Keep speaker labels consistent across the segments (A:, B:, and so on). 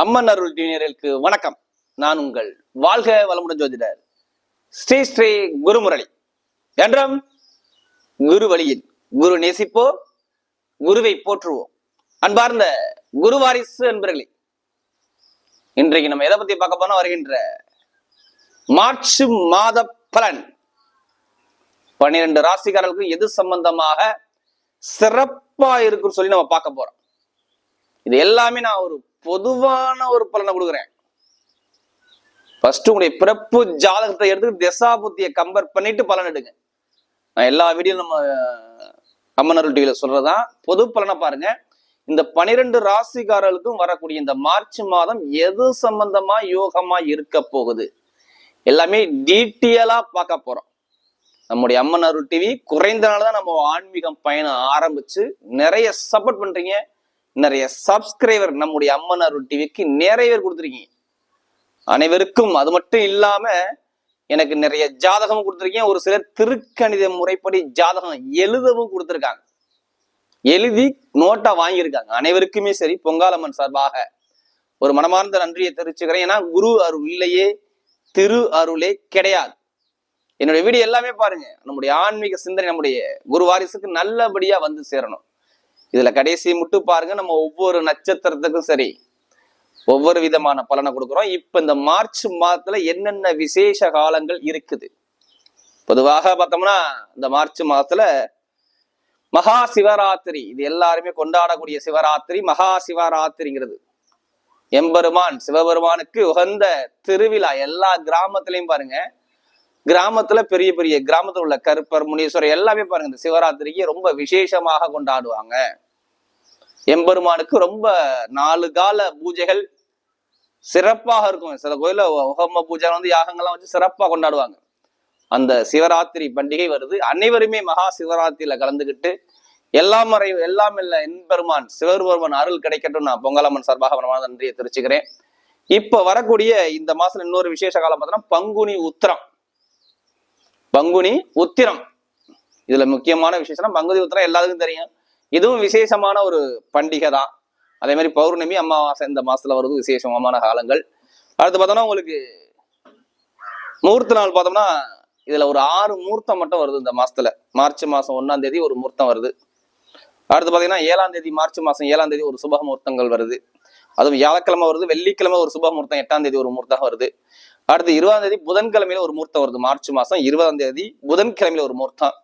A: அம்மன் அருள் டிவினருக்கு வணக்கம். நான் உங்கள் வாழ்க வளமுடன் ஜோதிடர் ஸ்ரீ ஸ்ரீ குருமுரளி. என்றும் குரு வழியில் குரு நேசிப்போம் குருவை போற்றுவோம். அன்பார்ந்த குரு வாரிசு என்பர்களே இன்றைக்கு நம்ம எதை பத்தி பார்க்க போனா வருகின்ற மார்ச் மாத பலன். பன்னிரண்டு ராசிக்காரர்களுக்கும் எது சம்பந்தமாக சிறப்பா இருக்குன்னு சொல்லி நம்ம பார்க்க போறோம். இது எல்லாமே நான் ஒரு பொதுவான ஒரு பலனை கொடுக்குறேன். ஃபர்ஸ்ட் உங்களுடைய பிறப்பு ஜாதகத்தை எடுத்து திசா புத்தியை கம்பேர் பண்ணிட்டு பலன் எடுங்க. நான் எல்லா வீடியோ நம்ம அம்மனருள் டிவியில சொல்றதான் பொது பலனை பாருங்க. இந்த பனிரெண்டு ராசிக்காரர்களுக்கும் வரக்கூடிய இந்த மார்ச் மாதம் எது சம்பந்தமா யோகமா இருக்க போகுது? எல்லாமே டீட்டெயிலா பார்க்க போறோம். நம்முடைய அம்மன் அருள் டிவி குறைந்த நாள் தான் நம்ம ஆன்மீகம் பயணம் ஆரம்பிச்சு நிறைய சப்போர்ட் பண்றீங்க. நிறைய சப்ஸ்கிரைபர் நம்முடைய அம்மன் அருள் டிவிக்கு நிறைய பேர் கொடுத்துருக்கீங்க. அனைவருக்கும் அது மட்டும் இல்லாம எனக்கு நிறைய ஜாதகமும் கொடுத்துருக்கீங்க. ஒரு சிலர் திருக்கணித முறைப்படி ஜாதகம் எழுதவும் கொடுத்துருக்காங்க. எழுதி நோட்டா வாங்கியிருக்காங்க. அனைவருக்குமே சரி பொங்காலம்மன் சார்பாக ஒரு மனமார்ந்த நன்றியை தெரிவிச்சுக்கிறேன். ஏன்னா குரு அருள் இல்லையே திரு அருளே கிடையாது. என்னுடைய வீடியோ எல்லாமே பாருங்க. நம்முடைய ஆன்மீக சிந்தனை நம்முடைய குரு வாரிசுக்கு நல்லபடியா வந்து சேரணும். இதுல கடைசி மட்டும் பாருங்க நம்ம ஒவ்வொரு நட்சத்திரத்துக்கும் சரி ஒவ்வொரு விதமான பலனை கொடுக்குறோம். இப்ப இந்த மார்ச் மாதத்துல என்னென்ன விசேஷ காலங்கள் இருக்குது? பொதுவாக பார்த்தோம்னா இந்த மார்ச் மாதத்துல மகா சிவராத்திரி இது எல்லாருமே கொண்டாடக்கூடிய சிவராத்திரி மகா சிவராத்திரிங்கிறது. எம்பெருமான் சிவபெருமானுக்கு உகந்த திருவிழா எல்லா கிராமத்திலையும் பாருங்க கிராமத்துல பெரிய பெரிய கிராமத்துல உள்ள கருப்பர் முனீஸ்வரர் எல்லாமே பாருங்க இந்த சிவராத்திரிக்கு ரொம்ப விசேஷமாக கொண்டாடுவாங்க. எம்பெருமானுக்கு ரொம்ப நாலு கால பூஜைகள் சிறப்பாக இருக்கும். சில கோயில ஹோம பூஜை வந்து யாகங்கள்லாம் வச்சு சிறப்பாக கொண்டாடுவாங்க. அந்த சிவராத்திரி பண்டிகை வருது. அனைவருமே மகா சிவராத்திரியில கலந்துக்கிட்டு எல்லாம் மறை எல்லாம் இல்ல என்பெருமான் சிவபெருமான் அருள் கிடைக்கட்டும். நான் பொங்கலம்மன் சார்பாக மனமான நன்றியை தெரிவிச்சுக்கிறேன். இப்ப வரக்கூடிய இந்த மாசம் இன்னொரு விசேஷ காலம் பார்த்தோம்னா பங்குனி உத்திரம். பங்குனி உத்திரம். இதுல முக்கியமான விசேஷம்னா பங்குனி உத்திரம் எல்லாத்துக்கும் தெரியும். இதுவும் விசேஷமான ஒரு பண்டிகை தான் அதே மாதிரி பௌர்ணமி அமாவாசை இந்த மாசத்துல வருது விசேஷமான காலங்கள். அடுத்து பார்த்தோம்னா உங்களுக்கு முகூர்த்த நாள் பார்த்தோம்னா இதுல ஒரு ஆறு முகூர்த்தம் மட்டும் வருது இந்த மாசத்துல. மார்ச் மாசம் ஒன்னாம் தேதி ஒரு முகூர்த்தம் வருது. அடுத்து பாத்தீங்கன்னா ஏழாம் தேதி மார்ச் மாசம் ஏழாம் தேதி ஒரு சுப முகூர்த்தங்கள் வருது. அதுவும் வியாழக்கிழமை வருது வெள்ளிக்கிழமை ஒரு சுப முகூர்த்தம் எட்டாம் தேதி ஒரு முகூர்த்தம் வருது. அடுத்து இருபதாம் தேதி புதன்கிழமையில ஒரு முகூர்த்தம் வருது. மார்ச் மாசம் இருபதாம் தேதி புதன்கிழமையில ஒரு முகூர்த்தம்.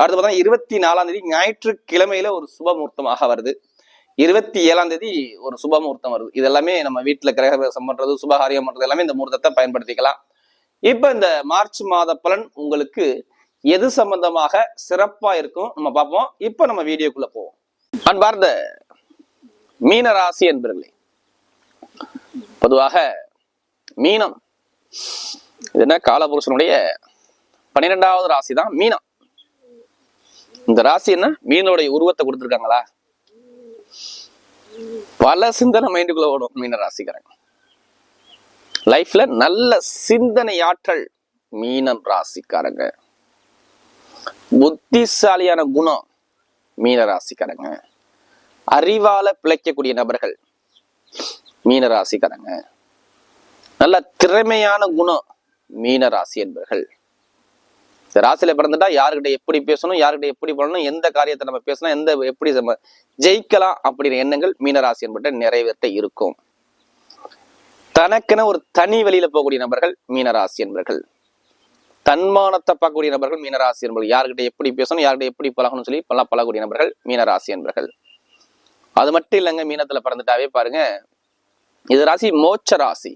A: அடுத்து பார்த்தா இருபத்தி நாலாம் தேதி ஞாயிற்றுக்கிழமையில ஒரு சுப முகூர்த்தமாக வருது. இருபத்தி ஏழாம் தேதி ஒரு சுப முகூர்த்தம் வருது. இது எல்லாமே நம்ம வீட்டுல கிரகபிரவேசம் பண்றது சுபகாரியம் பண்றது எல்லாமே இந்த முகூர்த்தத்தை பயன்படுத்திக்கலாம். இப்ப இந்த மார்ச் மாத பலன் உங்களுக்கு எது சம்பந்தமாக சிறப்பா இருக்கும் நம்ம பார்ப்போம். இப்ப நம்ம வீடியோக்குள்ள போவோம். அன்பார்ந்த மீன ராசி என்பர்களே பொதுவாக மீனம் இது என்ன? காலபுருஷனுடைய பன்னிரெண்டாவது ராசி தான் மீனம். இந்த ராசி என்ன? மீனோடைய உருவத்தை கொடுத்துருக்காங்களா? பல சிந்தனை மைண்டுக்குள்ள ஓடும் மீன ராசிக்காரங்க லைஃப்ல நல்ல சிந்தனை ஆற்றல் மீனம் ராசிக்காரங்க. புத்திசாலியான குணம் மீன ராசிக்காரங்க. அறிவால பிழைக்கக்கூடிய நபர்கள் மீன ராசிக்காரங்க. நல்ல திறமையான குணம் மீன ராசி என்பர்கள். இந்த ராசியில பிறந்துட்டா யாருக்கிட்ட எப்படி பேசணும் யாருக்கிட்ட எப்படி பண்ணணும் எந்த காரியத்தை நம்ம பேசணும் எந்த எப்படி நம்ம ஜெயிக்கலாம் அப்படிங்கிற எண்ணங்கள் மீனராசி என்பட்ட நிறைவேற்ற இருக்கும். தனக்கென ஒரு தனி வழியில போகக்கூடிய நபர்கள் மீனராசி என்பர்கள். தன்மானத்தை பார்க்கக்கூடிய நபர்கள் மீனராசி என்பர்கள். யாருக்கிட்ட எப்படி பேசணும் யார்கிட்ட எப்படி பழகணும்னு சொல்லி பல பழகக்கூடிய நபர்கள் மீனராசி என்பர்கள். அது மட்டும் இல்லைங்க மீனத்துல பிறந்துட்டாவே பாருங்க. இது ராசி மோட்ச ராசி.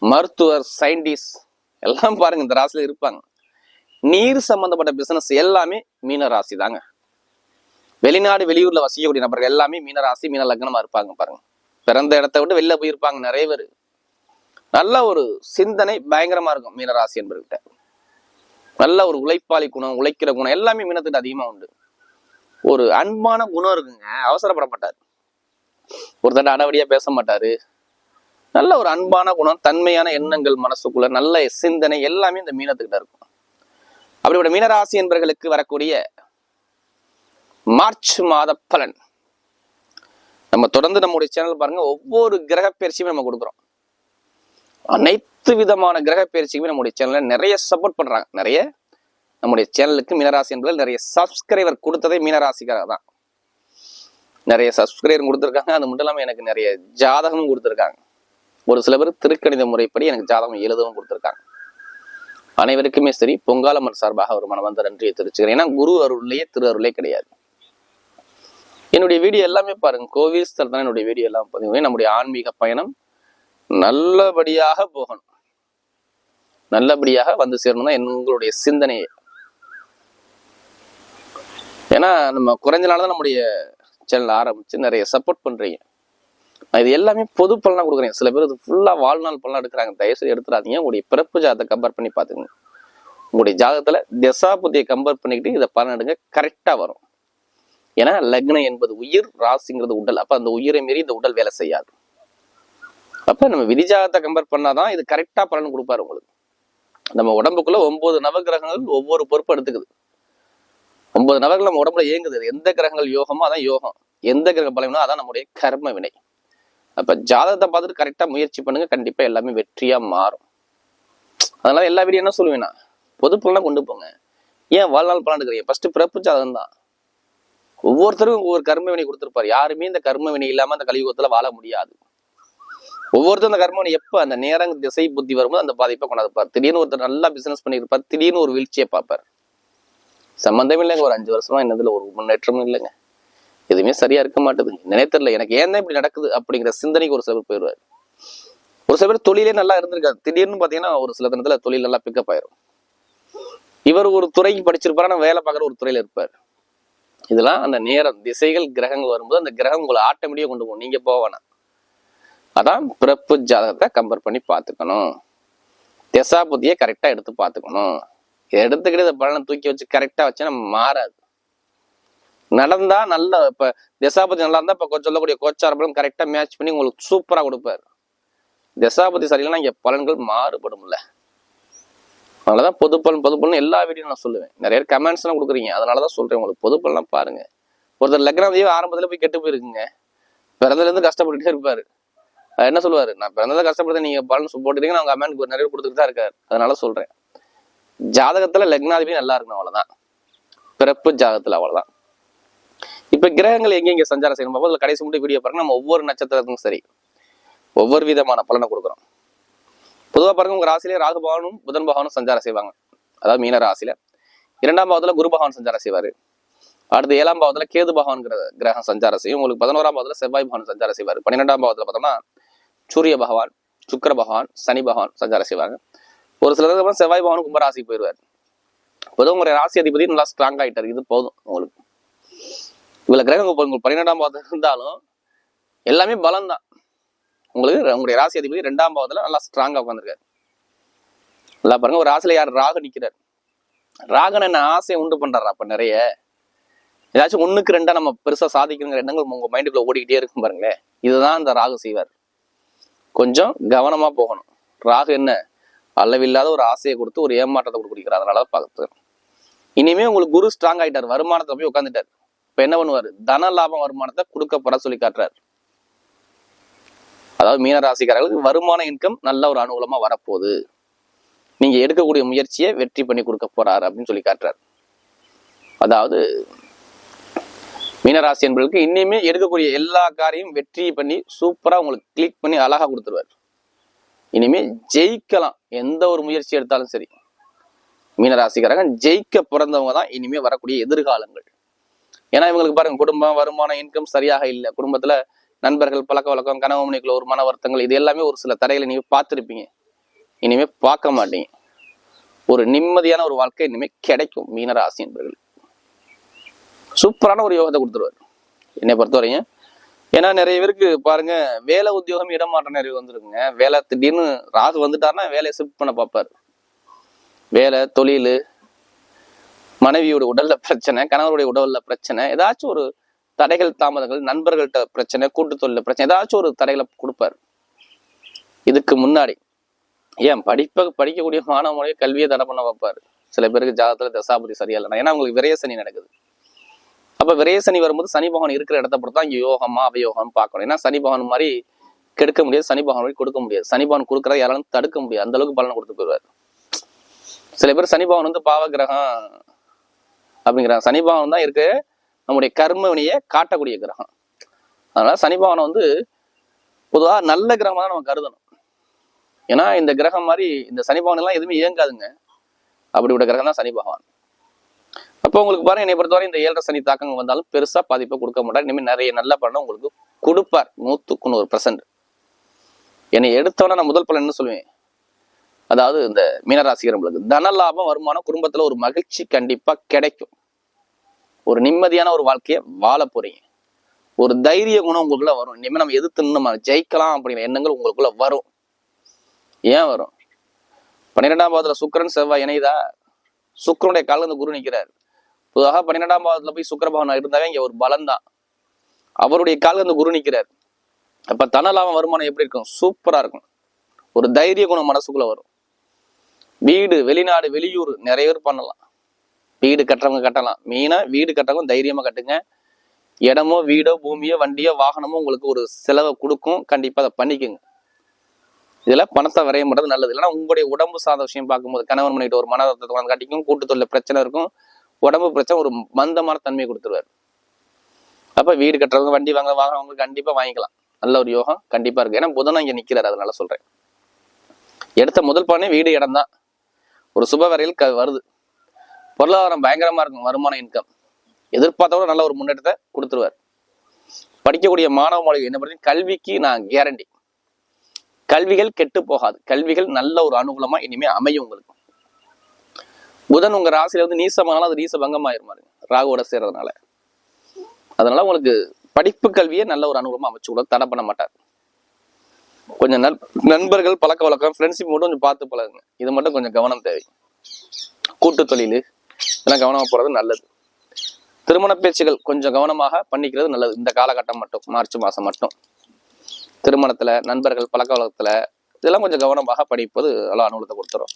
A: மருத்துவர் சயின்டிஸ்ட் எல்லாம் பாருங்க இந்த ராசியில இருப்பாங்க. நீர் சம்பந்தப்பட்ட பிசினஸ் எல்லாமே மீன ராசி தாங்க. வெளிநாடு வெளியூர்ல வசிக்கக்கூடிய நபர்கள் எல்லாமே மீன ராசி மீன லக்னமா இருப்பாங்க பாருங்க. பிறந்த இடத்த விட்டு வெளில போயிருப்பாங்க நிறைய பேர். நல்ல ஒரு சிந்தனை பயங்கரமா இருக்கும் மீன ராசி என்பவர்கிட்ட. நல்ல ஒரு உழைப்பாளி குணம் உழைக்கிற குணம் எல்லாமே மீனத்துக்கு அதிகமா உண்டு. ஒரு அன்பான குணம் இருக்குங்க அவசரப்பட மாட்டார் ஒருத்தட்ட அடவடியா பேச மாட்டாரு. நல்ல ஒரு அன்பான குணம் தன்மையான எண்ணங்கள் மனசுக்குள்ள நல்ல சிந்தனை எல்லாமே இந்த மீனத்துக்கிட்ட இருக்கும். அப்படிப்பட்ட மீனராசி என்பவர்களுக்கு வரக்கூடிய மார்ச் மாத பலன். நம்ம தொடர்ந்து நம்முடைய சேனல் பாருங்க ஒவ்வொரு கிரக பயிற்சியுமே நம்ம கொடுக்குறோம். அனைத்து விதமான கிரக பயிற்சிக்குமே நம்முடைய சேனல்ல நிறைய சப்போர்ட் பண்றாங்க. நிறைய நம்முடைய சேனலுக்கு மீனராசி என்பதில் நிறைய சப்ஸ்கிரைபர் கொடுத்ததே மீனராசிக்காக தான். நிறைய சப்ஸ்கிரைபர் கொடுத்துருக்காங்க. அது மட்டும் இல்லாமல் எனக்கு நிறைய ஜாதகமும் கொடுத்துருக்காங்க. ஒரு சில பேர் திருக்கணித முறைப்படி எனக்கு ஜாதகம் எழுதவும் கொடுத்துருக்காங்க. அனைவருக்குமே சரி பொங்காலம்மன் சார்பாக ஒரு மனவந்த நன்றியை தெரிவிச்சுக்கிறேன். ஏன்னா குரு அருள்லேயே திரு அருளே கிடையாது. என்னுடைய வீடியோ எல்லாமே பாருங்க. கோவில் தான் என்னுடைய வீடியோ எல்லாம் பதிவு நம்முடைய ஆன்மீக பயணம் நல்லபடியாக போகணும். நல்லபடியாக வந்து சேரணும் தான் எங்களுடைய சிந்தனையே ஏன்னா நம்ம குறைஞ்ச நாள் தான் நம்முடைய சேனல் ஆரம்பிச்சு நிறைய சப்போர்ட் பண்றீங்க. நான் இது எல்லாமே பொது பலனாக கொடுக்குறேன். சில பேர் இது ஃபுல்லாக வாழ்நாள் பலனாக எடுக்கிறாங்க. தயவுசெய்து எடுத்துடாதீங்க. உங்களுடைய பிறப்பு ஜாதத்தை கம்பேர் பண்ணி பார்த்துங்க உங்களுடைய ஜாதகத்துல தசாபுத்தியை கம்பேர் பண்ணிக்கிட்டு இதை பலன் எடுங்க. கரெக்டாக வரும். ஏன்னா லக்னம் என்பது உயிர் ராசிங்கிறது உடல். அப்போ அந்த உயிரை மீறி இந்த உடல் வேலை செய்யாது. அப்போ நம்ம விதிஜாதத்தை கம்பேர் பண்ணாதான் இது கரெக்டாக பலன் கொடுப்பாரு உங்களுக்கு. நம்ம உடம்புக்குள்ள ஒன்பது நவகிரகங்கள் ஒவ்வொரு பொறுப்பு எடுத்துக்குது. ஒன்பது நபர்கள் நம்ம உடம்புல இயங்குது. எந்த கிரகங்கள் யோகமோ அதான் யோகம். எந்த கிரக பலனோ அதான் நம்முடைய கர்ம வினை. அப்ப ஜாதகத்தை பார்த்துட்டு கரெக்டா முயற்சி பண்ணுங்க. கண்டிப்பா எல்லாமே வெற்றியா மாறும். அதனால எல்லா வீடியோ என்ன சொல்லுவேன்னா பொது பலனா கொண்டு போங்க. ஏன் வாழ்நாள் பலன் எடுக்கிறீங்க? ஃபர்ஸ்ட் பிறப்பு ஜாதகம் தான். ஒவ்வொருத்தரும் ஒவ்வொரு கர்ம வினை கொடுத்துருப்பாரு. யாருமே இந்த கர்ம வினை இல்லாம அந்த கலியுகத்துல வாழ முடியாது. ஒவ்வொருத்தரும் அந்த கர்ம வினை எப்ப அந்த நேரம் திசை புத்தி வரும்போது அந்த பாதிப்பை கொண்டாந்துப்பார். திடீர்னு ஒருத்தர் நல்லா பிசினஸ் பண்ணியிருப்பார். திடீர்னு ஒரு வீழ்ச்சியை பார்ப்பார். சம்பந்தம் இல்லைங்க. ஒரு அஞ்சு வருஷமா என்னதுல ஒரு முன்னேற்றமும் இல்லைங்க. எதுவுமே சரியா இருக்க மாட்டேது. நினைத்தரல எனக்கு ஏன் தான் இப்படி நடக்குது அப்படிங்கிற சிந்தனைக்கு ஒரு சில பேர் போயிடுவார். ஒரு சில பேர் தொழிலே நல்லா இருந்திருக்காரு திடீர்னு பாத்தீங்கன்னா ஒரு சில தினத்துல தொழில் நல்லா பிக்கப் ஆயிரும். இவர் ஒரு துறைக்கு படிச்சிருப்பாரு ஆனால் வேலை பார்க்குற ஒரு துறையில இருப்பார். இதெல்லாம் அந்த நேரம் திசைகள் கிரகங்கள் வரும்போது அந்த கிரகம் உங்களை ஆட்டோமேட்டிக்காக கொண்டு போகும். நீங்க போவானா அதான் பிறப்பு ஜாதகத்தை கம்பேர் பண்ணி பார்த்துக்கணும். திசா புத்தியை எடுத்து பார்த்துக்கணும். எடுத்துக்கிட்டு இந்த பலனை தூக்கி வச்சு கரெக்டாக வச்சேன்னா மாறாது. நடந்தா நல்ல இப்ப தசாபதி நல்லா இருந்தா இப்ப சொல்லக்கூடிய கோச்சார கரெக்டா மேட்ச் பண்ணி உங்களுக்கு சூப்பரா கொடுப்பாரு. தசாபதி சரியில்லைன்னா இங்க பலன்கள் மாறுபடும்ல. அதனாலதான் பொதுப்பலன் பொதுப்பலன் எல்லா வீடியும் நான் சொல்லுவேன். நிறைய கமெண்ட்ஸ் எல்லாம் கொடுக்குறீங்க. அதனாலதான் சொல்றேன் உங்களுக்கு. பொது பாருங்க. ஒருத்தர் லக்னாதியோ ஆரம்பத்துல போய் கெட்டு போயிருக்குங்க. பிறந்ததுலேருந்து கஷ்டப்பட்டுட்டே இருப்பாரு. என்ன சொல்லுவாரு? நான் பிறந்ததை கஷ்டப்படுத்த நீங்க பலன் போட்டுட்டீங்க நான் கமெண்ட் நிறைய கொடுத்துட்டு தான் இருக்காரு. அதனால சொல்றேன். ஜாதகத்துல லக்னாதிபதி நல்லா இருக்கணும் அவ்வளவுதான். பிறப்பு ஜாதகத்துல அவ்வளவுதான். இப்ப கிரகங்கள் எங்க சஞ்சாரம் செய்யணும்? பார்ப்போம். அதுல கடைசி மட்டும் வீடியோ பாருங்க. நம்ம ஒவ்வொரு நட்சத்திரத்துக்கும் சரி. ஒவ்வொரு விதமான பலனை கொடுக்குறோம். பொதுவா பாருங்க உங்க ராசியிலே ராகு பகவானும் புதன் பகவானும் சஞ்சாரம் செய்வாங்க. அதாவது மீன ராசியில. இரண்டாம் பாவத்துல குரு பகவான் சஞ்சாரம் செய்வாரு. அடுத்து ஏழாம் பாவத்துல கேது பகவான்கிற கிரகம் சஞ்சாரம் செய்யும். உங்களுக்கு பதினோராம் பாவத்துல செவ்வாய் பகவான் சஞ்சாரம் செய்வார். பன்னிரெண்டாம் பாவத்துல பார்த்தோம்னா சூரிய பகவான் சுக்கர பகவான் சனி பகவான் சஞ்சாரம் செய்வாங்க. ஒரு சில செவ்வாய் பகவான் கும்பராசி போயிடுவார் பொதுவாக உங்களுடைய ராசி அதிபதி நல்லா ஸ்ட்ராங் ஆயிட்டாரு. இது போதும் உங்களுக்கு. இவ்வளவு கிரகங்கள் பன்னிரெண்டாம் பாவத்துல இருந்தாலும் எல்லாமே பலம் தான் உங்களுக்கு உங்களுடைய ராசி அதிபதி ரெண்டாம் பாவத்துல நல்லா ஸ்ட்ராங்கா உட்காந்துருக்காரு நல்லா பாருங்க ஒரு ராசியில யார் ராக நிக்கிறார்? ராகன் என்ன ஆசையை உண்டு பண்றாரு அப்ப நிறைய? ஏதாச்சும் ஒண்ணுக்கு ரெண்டா நம்ம பெருசா சாதிக்கணுங்கிற எண்ணங்கள் உங்க மைண்டுக்குள்ள ஓடிக்கிட்டே இருக்கும் பாருங்களேன். இதுதான் இந்த ராகு செய்வார். கொஞ்சம் கவனமா போகணும். ராகு என்ன? அளவில்லாத ஒரு ஆசையை கொடுத்து ஒரு ஏமாற்றத்தை கொடுக்குறாரு. அதனால பார்த்து. இனிமே உங்களுக்கு குரு ஸ்ட்ராங் ஆயிட்டார். வருமானத்தை போய் உட்காந்துட்டார் இப்ப என்ன பண்ணுவார்? தன லாபம் வருமானத்தை கொடுக்க போற சொல்லி காட்டுறாரு. அதாவது மீன ராசிக்காரர்களுக்கு வருமான இன்கம் நல்ல ஒரு அனுகூலமா வரப்போகுது. நீங்க எடுக்கக்கூடிய முயற்சியை வெற்றி பண்ணி கொடுக்க போறாரு அப்படின்னு சொல்லி காட்டுறாரு. அதாவது மீனராசி என்பதற்கு இனிமே எடுக்கக்கூடிய எல்லா காரியம் வெற்றி பண்ணி சூப்பரா உங்களுக்கு கிளிக் பண்ணி அழகா கொடுத்துருவார். இனிமே ஜெயிக்கலாம். எந்த ஒரு முயற்சி எடுத்தாலும் சரி. மீனராசிக்காரங்க ஜெயிக்க பிறந்தவங்க தான் இனிமே வரக்கூடிய எதிர்காலங்கள். ஏன்னா இவங்களுக்கு பாருங்க குடும்பம் வருமானம் இன்கம் சரியாக இல்லை. குடும்பத்துல நண்பர்கள் பழக்க வழக்கம் கனவு மணிக்குள்ள ஒரு மன வருத்தங்கள் இது எல்லாமே ஒரு சில தடைகளை நீங்க பார்த்துருப்பீங்க. இனிமே பார்க்க மாட்டீங்க. ஒரு நிம்மதியான ஒரு வாழ்க்கை இனிமே கிடைக்கும் மீனராசி என்பவர்கள் சூப்பரான ஒரு யோகத்தை கொடுத்துருவாரு. என்னை பொறுத்தவரையும் ஏன்னா நிறைய பேருக்கு பாருங்க வேலை உத்தியோகம் இடமாற்றம் நிறைய வந்துருக்குங்க. வேலை திடீர்னு ராகு வந்துட்டாருன்னா வேலையை ஷிஃப்ட் பண்ண பார்ப்பாரு. வேலை தொழில் மனைவியோட உடல்ல பிரச்சனை கணவருடைய உடல்ல பிரச்சனை ஏதாச்சும் ஒரு தடைகள் தாமதங்கள் நண்பர்கள்ட்ட பிரச்சனை கூட்டு தொழில பிரச்சனை ஏதாச்சும் ஒரு தடைகளை கொடுப்பாரு. இதுக்கு முன்னாடி ஏன் படிப்ப படிக்கக்கூடிய மாணவ முறையை கல்வியை தடை பண்ண வைப்பாரு. சில பேருக்கு ஜாதகத்துல தசாபதி சரியா இல்லைனா ஏன்னா அவங்களுக்கு விரய சனி நடக்குது. அப்ப விரய சனி வரும்போது சனி பகவான் இருக்கிற இடத்த பொறுத்து தான் இங்க யோகமா அவயோகம் பார்க்கணும். ஏன்னா சனி பகவான் மாதிரி கெடுக்க முடியாது சனி பகவான் மாதிரி கொடுக்க முடியாது. சனி பகவான் கொடுக்கறத யாராலும் தடுக்க முடியாது. அந்த அளவுக்கு பலனை கொடுத்து போயிடுவார். சில பேர் சனி பகவான் வந்து பாவ கிரகம் அப்படிங்கிறாங்க சனி பகவான் தான் இருக்கு. நம்முடைய கர்மவினையை காட்டக்கூடிய கிரகம். அதனால சனி பகவானை வந்து பொதுவா நல்ல கிரகமாக தான் நம்ம கருதணும். ஏன்னா இந்த கிரகம் மாதிரி இந்த சனி பகவான் எல்லாம் எதுவுமே இயங்காதுங்க. அப்படிப்பட்ட கிரகம் தான் சனி பகவான். அப்போ உங்களுக்கு பாருங்க என்னை பொறுத்தவரை இந்த ஏழரை சனி தாக்கங்கள் வந்தாலும் பெருசா பாதிப்பை கொடுக்க மாட்டார். இனிமேல் நிறைய நல்ல பலனை உங்களுக்கு கொடுப்பார். நூத்துக்கு நூறு பர்சன்ட் என்னை எடுத்தவன நான் முதல் பலன் என்ன சொல்லுவேன்? அதாவது இந்த மீனராசிகரங்களுக்கு தன லாபம் வருமானம் குடும்பத்துல ஒரு மகிழ்ச்சி கண்டிப்பா கிடைக்கும். ஒரு நிம்மதியான ஒரு வாழ்க்கையை வாழ போறீங்க. ஒரு தைரிய குணம் உங்களுக்குள்ள வரும். இனிமேல் நம்ம எதிர்த்து நின்னு நம்ம ஜெயிக்கலாம் அப்படிங்கிற எண்ணங்கள் உங்களுக்குள்ள வரும். ஏன் வரும்? பன்னிரெண்டாம் பாவத்துல சுக்கிரன் செவ்வாய் இணைதா? சுக்கரனுடைய காலில் இந்த குரு நிற்கிறார் பொதுவாக பன்னிரெண்டாம் பாவத்துல போய் சுக்கிர பகவான் இருந்தாவே இங்க ஒரு பலம் தான் அவருடைய காலில் இந்த குரு நிற்கிறார் அப்ப தன லாபம் வருமானம் எப்படி இருக்கும்? சூப்பரா இருக்கும். ஒரு தைரிய குணம் மனசுக்குள்ள வரும். வீடு வெளிநாடு வெளியூர் நிறைய பேர் பண்ணலாம். வீடு கட்டுறவங்க கட்டலாம். மெயினாக வீடு கட்டுறவங்க தைரியமாக கட்டுங்க. இடமோ வீடோ பூமியோ வண்டியோ வாகனமோ உங்களுக்கு ஒரு செலவை கொடுக்கும். கண்டிப்பாக அதை பண்ணிக்கோங்க. இதில் பணத்தை விரயம் பண்றது நல்லது. இல்லைன்னா உங்களுடைய உடம்பு சார்ந்த விஷயம் பார்க்கும்போது கணவன் மனைவிட்டு ஒரு மன வந்து காட்டிக்கும். கூட்டு தொழில் பிரச்சனை இருக்கும். உடம்பு பிரச்சனை ஒரு மந்தமான தன்மையை கொடுத்துருவாரு. அப்போ வீடு கட்டுறவங்க வண்டி வாங்க வாங்குறவங்க கண்டிப்பாக வாங்கிக்கலாம். நல்ல ஒரு யோகம் கண்டிப்பாக இருக்கு. ஏன்னா புதனும் இங்கே நிற்கிறார் அதனால சொல்கிறேன் எடுத்த முதல் பானே வீடு இடம் தான் ஒரு சுப வரையில் க வருது. பொருளாதாரம் பயங்கரமா இருக்கும் வருமான இன்கம் எதிர்பார்த்தோட நல்ல ஒரு முன்னேற்றத்தை கொடுத்துருவார். படிக்கக்கூடிய மாணவ மாணவி என்ன பண்ணி கல்விக்கு நான் கேரண்டி கல்விகள் கெட்டு போகாது. கல்விகள் நல்ல ஒரு அனுகூலமா இனிமே அமையும் உங்களுக்கு. புதன் உங்க ராசியில வந்து நீசமானாலும் அது நீச பங்கமாயிருமாரு ராகுவோட சேர்றதுனால. அதனால உங்களுக்கு படிப்பு கல்வியை நல்ல ஒரு அனுகூலமா அமைச்சு கூட தடை பண்ண மாட்டார். கொஞ்சம் நண் நண்பர்கள் பழக்க வழக்கம் ஃப்ரெண்ட்ஷிப் மட்டும் கொஞ்சம் பார்த்து பழகுங்க. இது மட்டும் கொஞ்சம் கவனம் தேவை. கூட்டு தொழில் இதெல்லாம் கவனமா போறது நல்லது. திருமண பேச்சுகள் கொஞ்சம் கவனமாக பண்ணிக்கிறது நல்லது. இந்த காலகட்டம் மட்டும் மார்ச் மாசம் மட்டும். திருமணத்துல நண்பர்கள் பழக்க வழக்கத்துல இதெல்லாம் கொஞ்சம் கவனமாக படிப்பது நல்லா அனுகூலத்தை கொடுத்துரும்.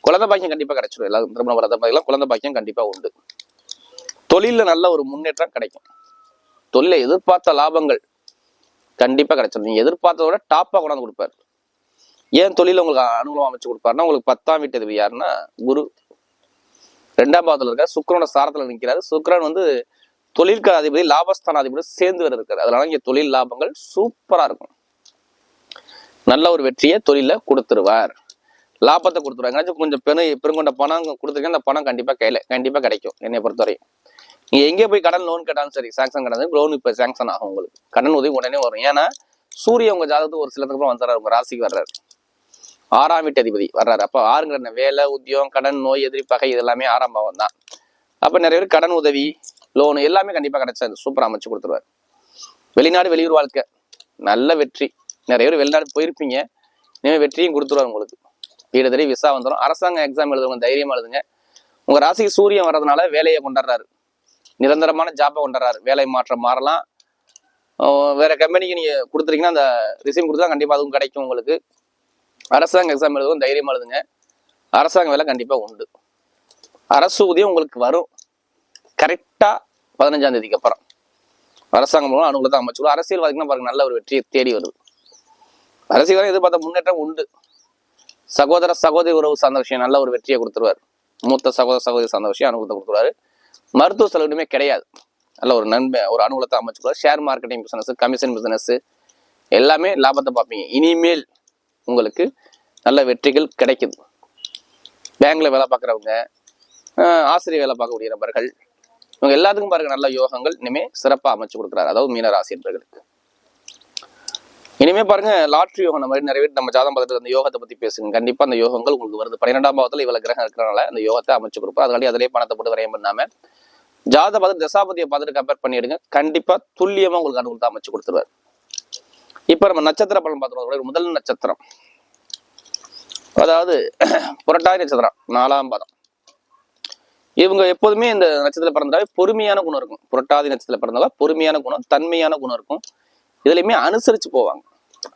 A: குழந்தை பாக்கியம் கண்டிப்பா கிடைச்சிடும் எல்லாரும் திருமண வரத பாக்கலாம் குழந்தை பாக்கியம் கண்டிப்பா உண்டு. தொழிலில் நல்ல ஒரு முன்னேற்றம் கிடைக்கும். தொழிலை எதிர்பார்த்த லாபங்கள் கண்டிப்பா கிடைச்சிடும் நீங்கள் எதிர்பார்த்தத விட டாப்பா கொண்டாந்து கொடுப்பாரு. ஏன் தொழில உங்களுக்கு அனுகூலம் அமைச்சு கொடுப்பாருன்னா உங்களுக்கு பத்தாம் வீட்டு அதிபதி யாருன்னா குரு. ரெண்டாம் பாவத்துல இருக்கார். சுக்கிரனோட சாரத்துல நிக்கிறாரு. சுக்கரன் வந்து தொழிற்க அதிபதி லாபஸ்தான அதிபதி சேர்ந்து வர இருக்காரு. அதனால இங்கே தொழில் லாபங்கள் சூப்பரா இருக்கும். நல்ல ஒரு வெற்றியை தொழில கொடுத்துருவார். லாபத்தை கொடுத்துருவாங்க கொஞ்சம் பெரு பெருங்கொண்ட பணம் கொடுத்துருக்கேன். அந்த பணம் கண்டிப்பா கையில கண்டிப்பா கிடைக்கும். என்னை பொறுத்தவரையும். நீங்கள் எங்கே போய் கடன் லோன் கேட்டாலும் சரி சாங்ஷன் கடன் லோன் இப்போ சாங்ஷன் ஆகும் உங்களுக்கு. கடன் உதவி உடனே வரும். ஏன்னா சூரிய உங்கள் ஜாதகத்துக்கு ஒரு சிலத்துக்கு அப்புறம் வந்துடுறாரு உங்க ராசிக்கு வர்றாரு. ஆறாம் வீட்டு அதிபதி வர்றாரு. அப்போ ஆறுங்கிற என்ன? வேலை உத்தியோகம் கடன் நோய் எதிரி பகை இது எல்லாமே ஆறாம் பாவம் தான். அப்போ நிறைய பேர் கடன் உதவி லோன் எல்லாமே கண்டிப்பாக கிடைச்சாரு சூப்பராக அமைச்சு கொடுத்துருவாரு. வெளிநாடு வெளியூர் வாழ்க்கை. நல்ல வெற்றி. நிறைய பேர் வெளிநாடு போயிருப்பீங்க. இனிமேல் வெற்றியும் கொடுத்துருவாரு உங்களுக்கு. வீடு தேடி விசா வந்துடும் அரசாங்க எக்ஸாம் எழுதுறவங்க தைரியமாக எழுதுங்க. உங்கள் ராசிக்கு சூரியன் வர்றதுனால வேலையை கொண்டாடுறாரு. நிரந்தரமான ஜாப்பை கொண்டுறாரு. வேலை மாற்றம் மாறலாம். வேற கம்பெனிக்கு நீங்கள் கொடுத்துருக்கீங்கன்னா அந்த ரிசீம் கொடுத்தா கண்டிப்பாக அதுவும் கிடைக்கும் உங்களுக்கு. அரசாங்க எக்ஸாம் எழுதுவோம் தைரியம் எழுதுங்க. அரசாங்க வேலை கண்டிப்பாக உண்டு. அரசு ஊதியம் உங்களுக்கு வரும். கரெக்டாக பதினஞ்சாம் தேதிக்கு அப்புறம். அரசாங்கம் மூலம் அனுகூலத்தை அரசியல் பார்த்தீங்கன்னா பாருங்க நல்ல ஒரு வெற்றியை தேடி வருது. அரசியல் எதிர்பார்த்த முன்னேற்றம் உண்டு. சகோதர சகோதரி உறவு சார்ந்த விஷயம் நல்ல ஒரு வெற்றியை கொடுத்துருவார். மூத்த சகோதர சகோதரி சார்ந்த விஷயம் அனுகூலத்தை கொடுத்துருவாரு. மருத்துவ செலவுமே கிடையாது. நல்ல ஒரு நன்மை ஒரு அனுகூலத்தை அமைச்சுக்கலாம் share marketing business commission business எல்லாமே லாபத்தை பார்ப்பீங்க. இனிமேல் உங்களுக்கு நல்ல வெற்றிகள் கிடைக்குது. பேங்க்ல வேலை பார்க்குறவங்க ஆசிரியர் வேலை பார்க்கக்கூடிய நபர்கள் இவங்க எல்லாத்துக்கும் பாருங்க நல்ல யோகங்கள் இனிமே சிறப்பா அமைச்சு கொடுக்குறாரு. அதாவது மீன ராசி இனிமே பாருங்க லாட்ரி யோகம் நம்ம மாதிரி நிறைய பேர் நம்ம ஜாதம் பார்த்துட்டு அந்த யோகத்தை பத்தி பேசுங்க. கண்டிப்பா அந்த யோகங்கள் உங்களுக்கு வருது. பன்னிரெண்டாம் பாவத்துல இவ்வளவு கிரகம் இருக்கிறனால அந்த யோகத்தை அமைச்சு கொடுப்போம் அதனால அதிலே பணத்தை போட்டு விரயம் பண்ணாம ஜாத பார்த்து தசாபதியை பார்த்துட்டு கம்பேர் பண்ணிடுங்க. கண்டிப்பா துல்லியமா உங்களுக்கு அனுகூலத்தை அமைச்சு கொடுத்துருவாரு. இப்ப நம்ம நட்சத்திர பலன் பார்த்துருவோம் முதல் நட்சத்திரம். அதாவது புரட்டாதி நட்சத்திரம் நாலாம் பாதம். இவங்க எப்போதுமே இந்த நட்சத்திர பிறந்தாவே பொறுமையான குணம் இருக்கும். புரட்டாதி நட்சத்திரத்தில் பிறந்தால பொறுமையான குணம் தன்மையான குணம் இருக்கும். இதுலையுமே அனுசரிச்சு போவாங்க.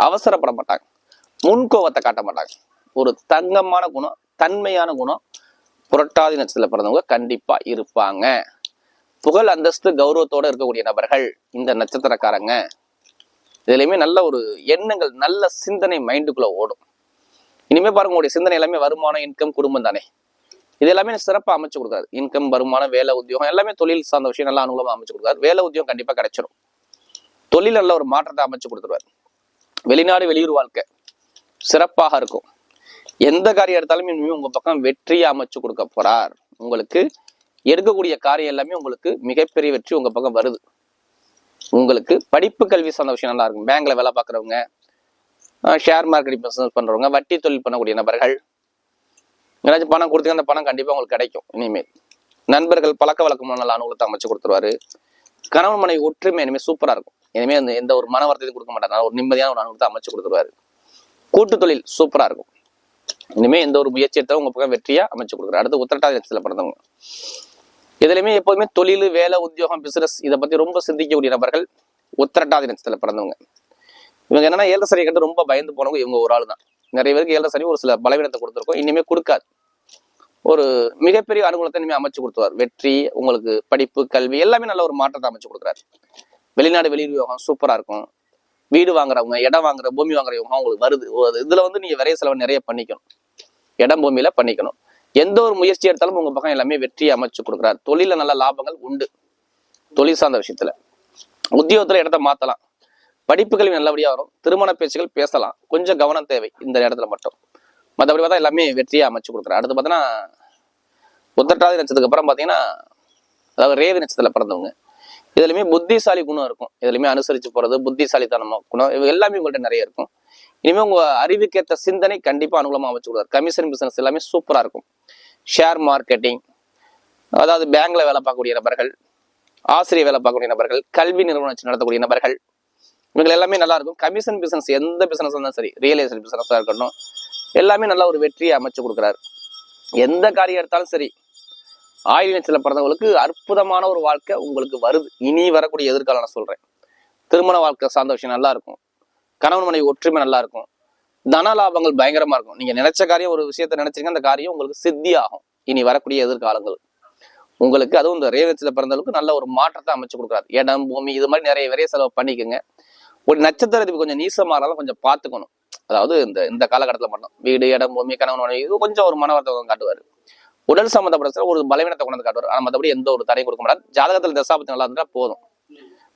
A: அவசரப்பட மாட்டாங்க. முன்கோவத்தை காட்ட மாட்டாங்க. ஒரு தங்கமான குணம் தன்மையான குணம் புரட்டாதி நட்சத்திரத்தில் பிறந்தவங்க கண்டிப்பா இருப்பாங்க. புகழ் அந்தஸ்து கௌரவத்தோட இருக்கக்கூடிய நபர்கள் இந்த நட்சத்திரக்காரங்க. இதுலையுமே நல்ல ஒரு எண்ணங்கள் நல்ல சிந்தனை மைண்டுக்குள்ள ஓடும். இனிமே பாருங்க உங்களுடைய சிந்தனை எல்லாமே வருமானம் இன்கம் குடும்பம் தானே. இது எல்லாமே சிறப்பாக அமைச்சு கொடுக்காரு இன்கம் வருமானம் வேலை உத்தியோகம் எல்லாமே தொழில் சார்ந்த விஷயம் நல்லா அனுகூலமாக அமைச்சு கொடுக்காரு வேலை உத்தியோகம் கண்டிப்பாக கிடைச்சிடும் தொழில் நல்ல ஒரு மாற்றத்தை அமைச்சு கொடுத்துருவார். வெளிநாடு வெளியூர் வாழ்க்கை சிறப்பாக இருக்கும். எந்த காரியம் எடுத்தாலும் இனிமேல் உங்கள் பக்கம் வெற்றியை அமைச்சு கொடுக்க போறார். உங்களுக்கு எடுக்கக்கூடிய காரியம் எல்லாமே உங்களுக்கு மிகப்பெரிய வெற்றி உங்கள் பக்கம் வருது. உங்களுக்கு படிப்பு கல்வி சார்ந்த விஷயம் நல்லா இருக்கும். பேங்க்ல வேலை பார்க்குறவங்க ஷேர் மார்க்கெட் பிஸ்னஸ் பண்ணுறவங்க வட்டி தொழில் பண்ணக்கூடிய நபர்கள் ஏதாச்சும் பணம் கொடுத்தீங்க அந்த பணம் கண்டிப்பாக உங்களுக்கு கிடைக்கும் இனிமேல். நண்பர்கள் பழக்க வழக்கம் நல்ல அனுகூலத்தை அமைச்சு கொடுத்துருவாரு. கணவன் மனைவி ஒற்றுமை இனிமேல் சூப்பராக இருக்கும். இனிமேல் அந்த எந்த ஒரு மன வார்த்தையும் கொடுக்க மாட்டாங்க ஒரு நிம்மதியான ஒரு அனுகூலத்தை அமைச்சு கொடுத்துருவாரு. கூட்டு தொழில் சூப்பராக இருக்கும். இனிமே எந்த ஒரு முயற்சி எடுத்தாலும் உங்க பக்கம் வெற்றியா அமைச்சு கொடுக்குறாரு அடுத்து உத்திரட்டாதி நட்சத்திரத்தில் பிறந்தவங்க. இதுலயுமே எப்போதுமே தொழில் வேலை உத்தியோகம் பிசினஸ் இதை பத்தி ரொம்ப சிந்திக்கக்கூடிய நபர்கள் உத்திரட்டாதி நட்சத்திரத்தில் பிறந்தவங்க. இவங்க என்னன்னா ஏழரை கண்டு ரொம்ப பயந்து போனவங்க இவங்க ஒரு ஆள் தான் நிறைய பேருக்கு ஏழரை சனி ஒரு சில பலவீனத்தை கொடுத்துருக்கோம். இனிமே கொடுக்காது. ஒரு மிகப்பெரிய அனுகூலத்தை இனிமே அமைச்சு கொடுத்துருவார். வெற்றி உங்களுக்கு படிப்பு கல்வி எல்லாமே நல்ல ஒரு மாற்றத்தை அமைச்சு கொடுக்குறாரு. வெளிநாடு வெளியூர் யோகம் சூப்பரா இருக்கும். வீடு வாங்குறவங்க இடம் வாங்குற பூமி வாங்குறவங்க அவங்களுக்கு வருது. இதுல வந்து நீங்க விரைய செலவு நிறைய பண்ணிக்கணும். இடம் பூமியில பண்ணிக்கணும். எந்த ஒரு முயற்சி எடுத்தாலும் உங்க பக்கம் எல்லாமே வெற்றியை அமைச்சு கொடுக்குறாரு. தொழில நல்ல லாபங்கள் உண்டு. தொழில் சார்ந்த விஷயத்துல. உத்தியோகத்துல இடத்த மாத்தலாம். படிப்புகள் நல்லபடியா வரும். திருமண பேச்சுகள் பேசலாம். கொஞ்சம் கவனம் தேவை இந்த இடத்துல மட்டும். மற்றபடி பார்த்தா எல்லாமே வெற்றியை அமைச்சு கொடுக்குறாரு. அடுத்து பார்த்தீங்கன்னா உத்தரட்டாதி நட்சத்துக்கு அப்புறம் பார்த்தீங்கன்னா அதாவது ரேவி நட்சத்திரத்துல பிறந்தவங்க. இதுலையுமே புத்திசாலி குணம் இருக்கும். இதுலையுமே அனுசரிச்சு போறது புத்திசாலித்தனம் குணம் இவங்க எல்லாமே உங்கள்ட்ட நிறைய இருக்கும். இனிமே உங்க அறிவுக்கேற்ற சிந்தனை கண்டிப்பா அனுகூலமா அமைச்சு கொடுக்குறாரு கமிஷன் பிசினஸ் எல்லாமே சூப்பரா இருக்கும். ஷேர் மார்க்கெட்டிங் அதாவது பேங்க்ல வேலை பார்க்கக்கூடிய நபர்கள் ஆசிரியர் வேலை பார்க்கக்கூடிய நபர்கள் கல்வி நிறுவனம் வச்சு நடத்தக்கூடிய நபர்கள் இவங்க எல்லாமே நல்லா இருக்கும். கமிஷன் பிசினஸ் எந்த பிசினஸ் இருந்தாலும் சரி ரியல் எஸ்டேட் பிசினஸா இருக்கட்டும் எல்லாமே நல்ல ஒரு வெற்றியை அமைச்சு கொடுக்குறாரு. எந்த காரியம் எடுத்தாலும் சரி ஆயுள் பிறந்தவங்களுக்கு அற்புதமான ஒரு வாழ்க்கை உங்களுக்கு வருது. இனி வரக்கூடிய எதிர்காலம் நான் சொல்றேன். திருமண வாழ்க்கை சார்ந்த விஷயம் நல்லா இருக்கும். கணவன் மனைவி ஒற்றுமை நல்லா இருக்கும். தன லாபங்கள் பயங்கரமா இருக்கும். நீங்க நினைச்ச காரியம் ஒரு விஷயத்த நினைச்சீங்க அந்த காரியம் உங்களுக்கு சித்தி ஆகும் இனி வரக்கூடிய எதிர்காலங்கள். உங்களுக்கு அதுவும் இந்த ரேவத்தில் பிறந்தவங்களுக்கு நல்ல ஒரு மாற்றத்தை அமைச்சு கொடுக்குறாரு இடம் பூமி இது மாதிரி நிறைய விரைய செலவு பண்ணிக்கோங்க. ஒரு நட்சத்திரத்துக்கு கொஞ்சம் நீசமானாலும் கொஞ்சம் பார்த்துக்கணும். அதாவது இந்த இந்த காலகட்டத்தில் மட்டும். வீடு இடம் பூமி கணவன் மனைவி இது கொஞ்சம் ஒரு மன வருத்தம் காட்டுவார். உடல் சம்மந்தப்பட்ட ஒரு பலவீனத்தை கொண்டு காட்டுவார். ஆனால் மற்றபடி எந்த ஒரு தடையும் கொடுக்க மாட்டார். ஜாதகத்தில் தசாபத்து நல்லா இருந்தால் போதும்.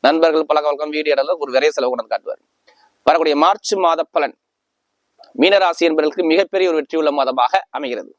A: நண்பர்கள் பழக்க வழக்கம் வீடு இடத்துல ஒரு விரைய செலவு கொண்டு காட்டுவார். வரக்கூடிய மார்ச் மாத பலன். மீனராசி என்பவர்களுக்கு மிகப்பெரிய ஒரு வெற்றியுள்ள மாதமாக அமைகிறது.